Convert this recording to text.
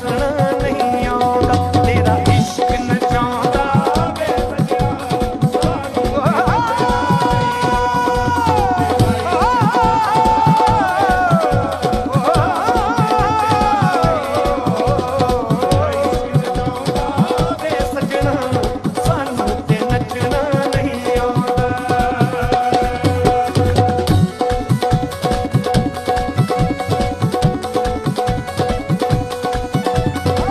sana